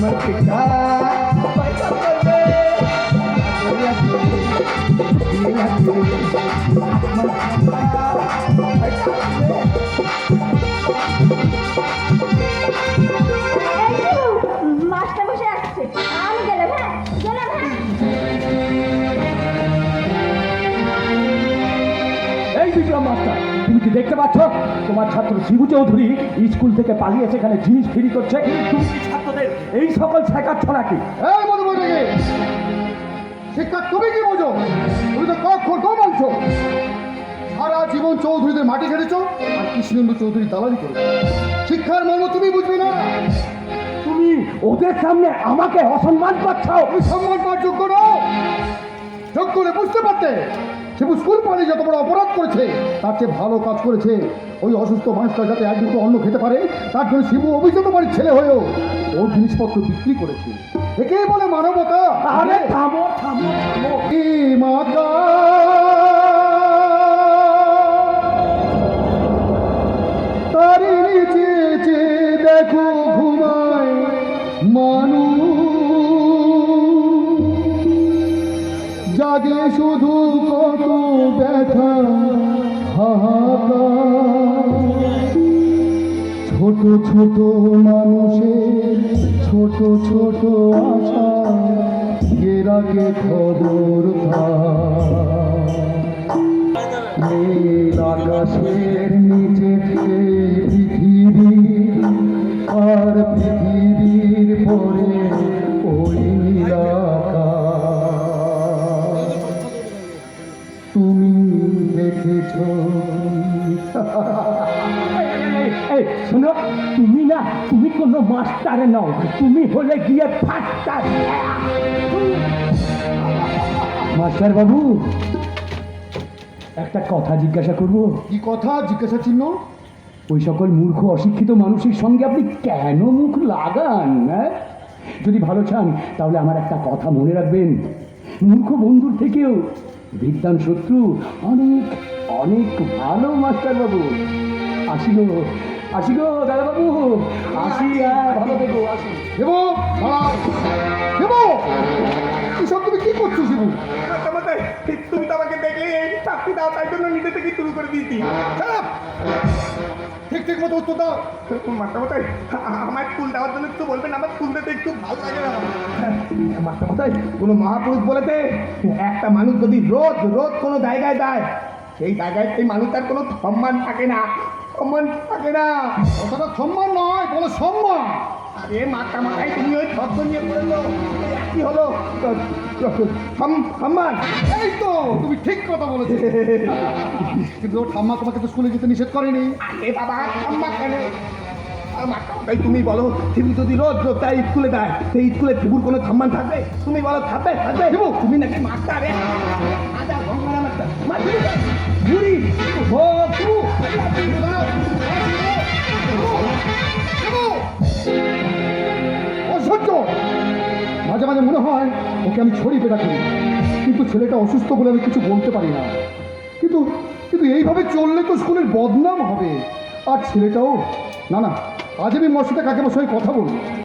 আমার পিতা এই বিক্রম মাস্টার। তুমি কি দেখতে পাচ্ছ? তোমার ছাত্র শিবু চৌধুরী স্কুল থেকে পালিয়ে সেখানে জিনিস ফিরি করছে। তুমি ছাত্রদের এই সকল শেখাচ্ছ নাকি? এই শিক্ষা তুমি কি বোঝো? তুমি তো কখন কম আনছো সারা জীবন চৌধুরীদের মাটি খেটেছ আর কৃষ্ণেন্দু চৌধুরী দালালি করেছ। শিক্ষার মর্ম তুমি বুঝবে না। তুমি ওদের সামনে আমাকে অসম্মান করছ। তুমি সম্মান পাওয়ার যোগ্য নও। যোগ্য বুঝতে পারতে। সে স্কুল পালিয়ে যত বড় অপরাধ করেছে তার চেয়ে ভালো কাজ করেছে। ওই অসুস্থ মানুষটা যাতে এক দুটো অন্ন খেতে পারে তার জন্য শিবু অভিজাত বাড়ির ছেলে হয়েও ওর জিনিসপত্র বিক্রি করেছে। একেই বলে মানবতা। আরে থামো থামো থামো। মাতা? তারি নিচে চেয়ে দেখো। জাগে শুধু কত ব্যথা ছোট ছোট মানুষের ছোট ছোট আশা এরাকে খবর নীল আকাশের শোনো তুমি না তুমি কোনো মাস্টারে নও তুমি হলে গিয়ে ফাস্টার। মাস্টার বাবু একটা কথা জিজ্ঞাসা করব। কি কথা? জিজ্ঞাসা চিহ্ন? ওই সকল মূর্খ অশিক্ষিত মানুষের সঙ্গে আপনি কেন মুখ লাগান হ্যাঁ? যদি ভালো চান তাহলে আমার একটা কথা মনে রাখবেন। মূর্খ বন্ধুর থেকেও বিদ্যান শত্রু অনেক অনেক ভালো মাস্টার বাবু। আসি গো আসি গো দাদা বাবু আসি হ্যাঁ ভালো থেকো আসি। দেবো দাঁড়াও। দেবো এসব তুমি কি করছ শিবু মাস্টারমশাই, তুমি তো আমাকে দেখলে চাকরি দাও তাই জন্য নিজে থেকে শুরু করে দিয়েছি। ঠিক ঠিক মতো উত্তর দাও। মাস্টারমশাই আমার স্কুল দেওয়ার জন্য একটু বলবেন আমার স্কুল দিতে একটু ভালো লাগে না। মাস্টারমশাই কোনো মহাপুরুষ বলেছে একটা মানুষ যদি রোজ রোজ কোনো জায়গায় যায় সেই জায়গায় সেই মানুষটার কোনো সম্মান থাকে না। সম্মান থাকে না। কথাটা সম্মান নয়, বলো সম্মান। আরে মাথা মাথায় তুমি ওই শব্দ নিয়ে পড়ল কি হলো? সম- সম্মান। এই তো, তুমি ঠিক কথা বলেছ। কিন্তু ওর ঠাম্মা তোমাকে তো স্কুলে যেতে নিষেধ করেনি। আরে বাবা সম্মান কেন? মাথায় তুমি বলো তুমি যদি রোজ তাই স্কুলে যায়, সেই স্কুলে ফিগুর কোনো সম্মান থাকবে? তুমি বলো, থাকবে থাকবে দেবো তুমি নাকি মাস্টার রে আদা গঙ্গারা মাস্টার মাস্টার বুড়ি ও ওকে আমি ছড়িয়ে করি কিন্তু ছেলেটা অসুস্থ বলে আমি কিছু বলতে পারি না। কিন্তু কিন্তু এইভাবে চললে তো স্কুলের বদনাম হবে। আর ছেলেটাও, না না, আজ আমি সাথে কাকে বসে কথা বলব।